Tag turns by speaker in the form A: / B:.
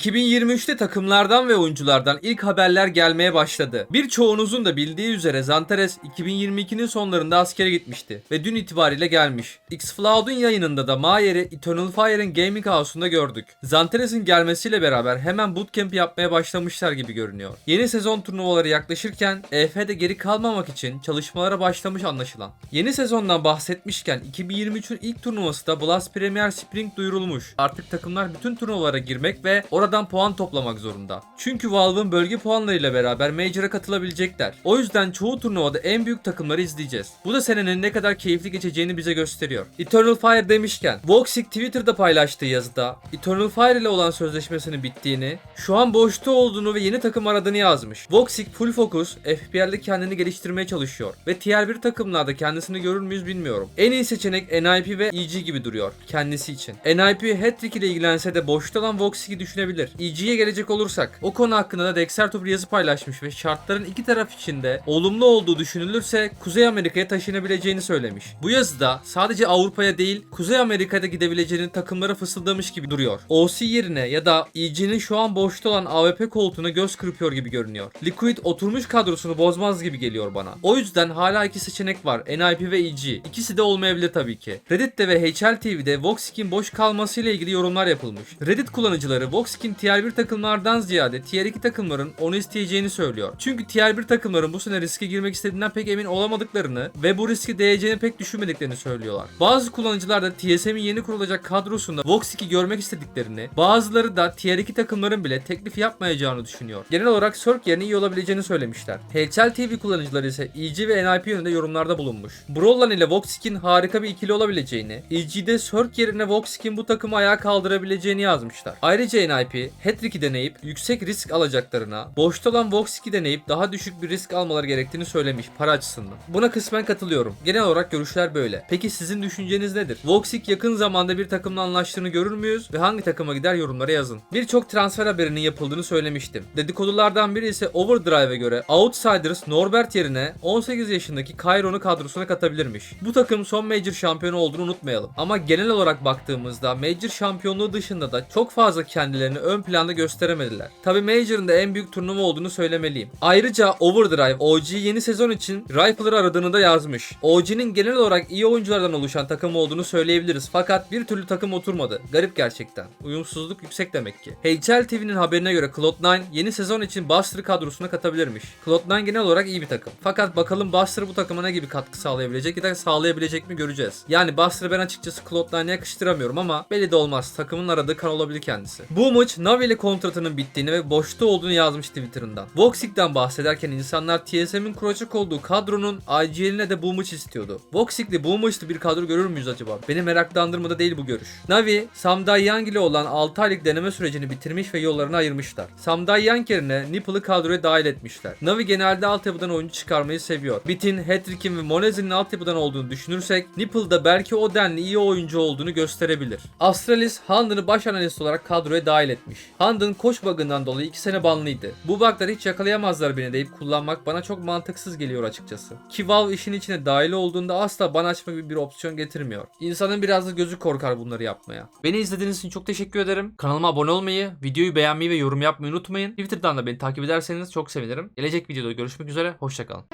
A: 2023'te takımlardan ve oyunculardan ilk haberler gelmeye başladı. Birçoğunuzun da bildiği üzere Zantares 2022'nin sonlarında askere gitmişti ve dün itibariyle gelmiş. X-Cloud'un yayınında da Mayer'i Eternal Fire'ın Gaming House'unda gördük. Zantares'in gelmesiyle beraber hemen bootcamp yapmaya başlamışlar gibi görünüyor. Yeni sezon turnuvaları yaklaşırken EF'de geri kalmamak için çalışmalara başlamış anlaşılan. Yeni sezondan bahsetmişken 2023'ün ilk turnuvası da Blast Premier Spring duyurulmuş. Artık takımlar bütün turnuvalara girmek ve oradan puan toplamak zorunda. Çünkü Valve'ın bölge puanlarıyla beraber Major'a katılabilecekler. O yüzden çoğu turnuvada en büyük takımları izleyeceğiz. Bu da senenin ne kadar keyifli geçeceğini bize gösteriyor. Eternal Fire demişken, Voxic Twitter'da paylaştığı yazıda Eternal Fire ile olan sözleşmesinin bittiğini, şu an boşta olduğunu ve yeni takım aradığını yazmış. Voxic full focus, FPL'de kendini geliştirmeye çalışıyor ve Tier 1 takımlarda kendisini görür müyüz bilmiyorum. En iyi seçenek NIP ve EG gibi duruyor kendisi için. NIP hat-trick ile ilgilense de boşta olan Voxic'i düşünebilir. EG'ye gelecek olursak, o konu hakkında da Dexter Top bir yazı paylaşmış ve şartların iki taraf için de olumlu olduğu düşünülürse Kuzey Amerika'ya taşınabileceğini söylemiş. Bu yazıda sadece Avrupa'ya değil Kuzey Amerika'da gidebileceğini takımlara fısıldamış gibi duruyor. OC yerine ya da EG'nin şu an boşta olan AWP koltuğuna göz kırpıyor gibi görünüyor. Liquid oturmuş kadrosunu bozmaz gibi geliyor bana. O yüzden hala iki seçenek var. NIP ve EG. İkisi de olmayabilir tabii ki. Reddit'te ve HL TV'de Voxic'in boş kalmasıyla ilgili yorumlar yapılmış. Reddit kullanıcıları Voxic'in Tier 1 takımlardan ziyade Tier 2 takımların onu isteyeceğini söylüyor. Çünkü Tier 1 takımların bu sene riske girmek istediğinden pek emin olamadıklarını ve bu riski değeceğini pek düşünmediklerini söylüyorlar. Bazı kullanıcılar da TSM'in yeni kurulacak kadrosunda Voxic'i görmek istediklerini, bazıları da Tier 2 takımların bile teklif yapmayacağını düşünüyor. Genel olarak Cirque yerine iyi olabileceğini söylemişler. HL TV kullanıcıları ise EG ve NIP yönünde yorumlarda bulunmuş. Brollan ile Voxic'in harika bir ikili olabileceğini, EG'de Cirque yerine Voxic'in bu takımı ayağa kaldırabileceğini yazmışlar. Ayrıca NIP, hat-trick'i deneyip yüksek risk alacaklarına, boşta olan Voxic'i deneyip daha düşük bir risk almaları gerektiğini söylemiş para açısından. Buna kısmen katılıyorum. Genel olarak görüşler böyle. Peki sizin düşünceniz nedir? Voxic yakın zamanda bir takımla anlaştığını görür müyüz ve hangi takıma gider yorumlara yazın. Birçok transfer haberinin yapıldığını söylemiştim. Dedikodulardan biri ise Overdrive'e göre Outsiders Norbert yerine 18 yaşındaki Kairon'u kadrosuna katabilirmiş. Bu takım son Major şampiyonu olduğunu unutmayalım. Ama genel olarak baktığımızda Major şampiyonluğu dışında da çok fazla kendilerini ön planda gösteremediler. Tabi Major'ın da en büyük turnuva olduğunu söylemeliyim. Ayrıca Overdrive OG yeni sezon için Rifle'ları aradığını da yazmış. OG'nin genel olarak iyi oyunculardan oluşan takım olduğunu söyleyebiliriz fakat bir türlü takım oturmadı. Garip gerçekten. Uyumsuzluk yüksek demek ki. HL TV'nin haberine göre Cloud9 yeni sezon için Buster kadrosuna katabilirmiş. Cloud9 genel olarak iyi bir takım. Fakat bakalım Buster bu takıma ne gibi katkı sağlayabilecek ya da sağlayabilecek mi göreceğiz. Yani Buster'ı ben açıkçası Cloud9'a yakıştıramıyorum ama belli de olmaz. Takımın aradığı kan olabilir kendisi. Bu maç Navi ile kontratının bittiğini ve boşta olduğunu yazmış Twitter'ından. Voxic'ten bahsederken insanlar TSM'in kuracak olduğu kadronun IGL'ine de maç istiyordu. Voxic'li maçlı bir kadro görür müyüz acaba? Beni meraklandırmada değil bu görüş. Navi, Samday Yang ile olan 6 aylık deneme sürecini bitirmiş ve yollarını ayırmışlar. Samday Yang yerine Nipple'ı kadroya dahil etmişler. Navi genelde altyapıdan oyuncu çıkarmayı seviyor. Bit'in, Hattrick'in ve Monezi'nin altyapıdan olduğunu düşünürsek Nipple'da belki o denli iyi oyuncu olduğunu gösterebilir. Astralis, Handon'ı baş analist olarak kadroya dahil etmiş. Handon koç bug'ından dolayı 2 sene banlıydı. Bu bug'ları hiç yakalayamazlar beni deyip kullanmak bana çok mantıksız geliyor açıkçası. Ki Valve işin içine dahil olduğunda asla ban açma gibi bir opsiyon getirmiyor. İnsanın biraz da gözü korkar bunları yapmaya. Beni izlediğiniz için çok teşekkür ederim. Kanalıma abone olmayı, videoyu beğenmeyi ve yorum yapmayı unutmayın. Twitter'dan da beni takip ederseniz çok sevinirim. Gelecek videoda görüşmek üzere, hoşçakalın.